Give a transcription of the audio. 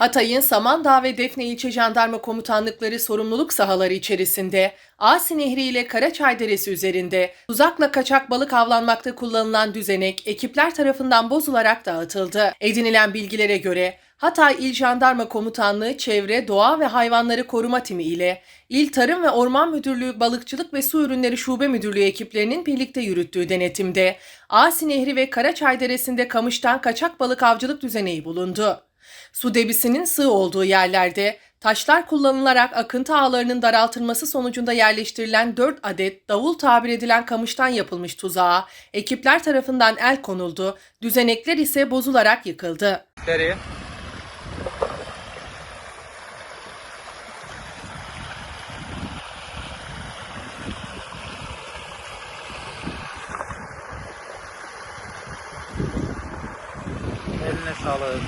Hatay'ın Samandağ ve Defne İlçe Jandarma Komutanlıkları sorumluluk sahaları içerisinde Asi Nehri ile Karaçay Deresi üzerinde tuzakla kaçak balık avlanmakta kullanılan düzenek ekipler tarafından bozularak dağıtıldı. Edinilen bilgilere göre Hatay İl Jandarma Komutanlığı Çevre, Doğa ve Hayvanları Koruma Timi ile İl Tarım ve Orman Müdürlüğü Balıkçılık ve Su Ürünleri Şube Müdürlüğü ekiplerinin birlikte yürüttüğü denetimde Asi Nehri ve Karaçay Deresi'nde kamıştan kaçak balık avcılık düzeneği bulundu. Su debisinin sığ olduğu yerlerde taşlar kullanılarak akıntı ağlarının daraltılması sonucunda yerleştirilen 4 adet davul tabir edilen kamıştan yapılmış tuzağa ekipler tarafından el konuldu, düzenekler ise bozularak yıkıldı. Nereye? Eline sağlık.